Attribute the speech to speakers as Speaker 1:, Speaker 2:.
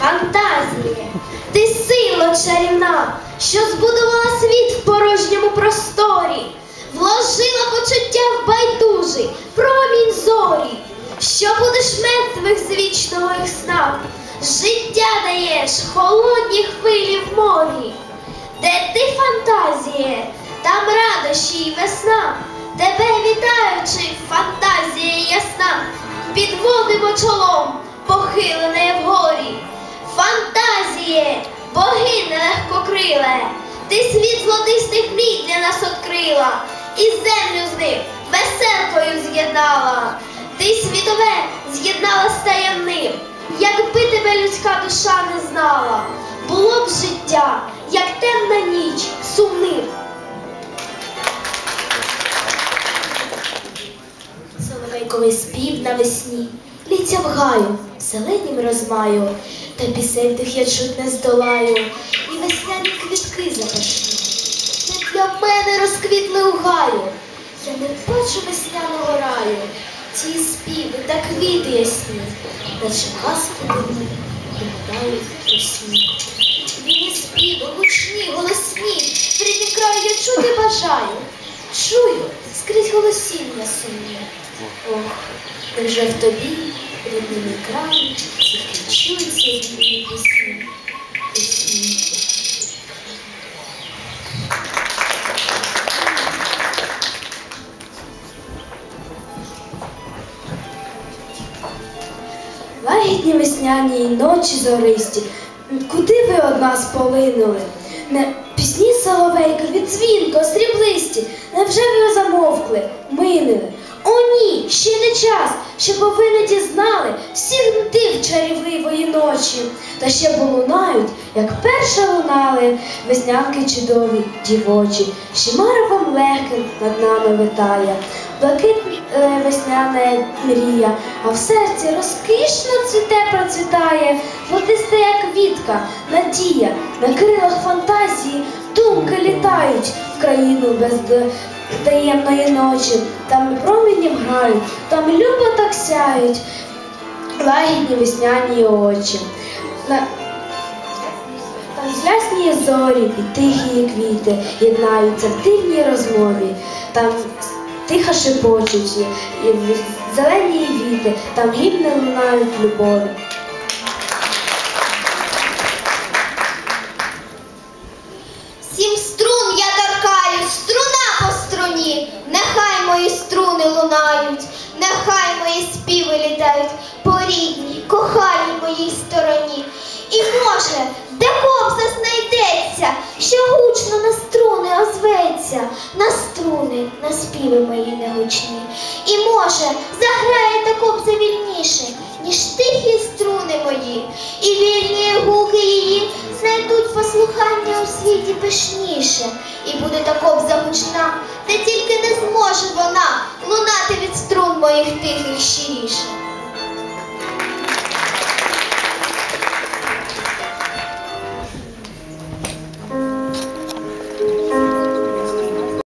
Speaker 1: Фантазія, ти сила чарівна, що збудувала світ в порожньому просторі, вложила почуття в байдужий промінь зорі, що будеш мертвих з вічного їх сна, життя даєш холодні хвилі в морі, де ти фантазія, там радощі й весна, тебе вітаючи, фантазія ясна, підводимо чолом, похилене вгорі. Фантазіє, богине легкокриле, ти світ золотистих мрій для нас открила, і землю з ним веселкою з'єднала. Ти світове з'єднала з таємним, якби тебе людська душа не знала, було б життя, як темна ніч, сумним. Соловейковий спів навесні, ліця в гаю, зеленім розмаю, та пісень тих я чуть не здолаю, і весняні квітки запашні. Не для мене розквітли у гаю, я не бачу весняного раю, ті співи та квіти ясні, наче казки дивні, виглядають у сні. Вільні співи, гучні, голосні, в рідний край я чути бажаю. Чую скрізь голосіння сумні. Ох, невже в тобі, рідними краї, тільки чуються вільні пісні, пісні. Лагідні весняні й ночі зористі, куди ви од нас полинули? Не пісні соловейкові, дзвінко, сріблисті, невже ви замовкли, минили? О, ні, ще не час, щоб ви дізнали всіх див чарівливої ночі, та ще полунають, як перша лунали веснянки чудові дівочі, Шимаровим легким над нами витає, блакитна е, весняна мрія, а в серці розкішно цвіте процвітає, золотиста як квітка, надія, на крилах фантазії думки літають в країну без таємної ночі, там промінням грають, там любо так сяють, лагідні весняні очі. Там ясні зорі і тихі квіти єднаються в дивній розмові. Там тихо шепочуть і зелені віти, там гімни лунають любові.
Speaker 2: Лунають, нехай мої співи літають по рідній, коханій моїй стороні. І може, де кобза знайдеться, що гучно на струни озветься, на струни, на співи мої негучні. І може, заграє та кобза вільніше, ніж тихі струни мої, і вільні гуки її знайдуть послухання у світі пишніше, і буде та кобза гучна, та тільки не зможе вона certeza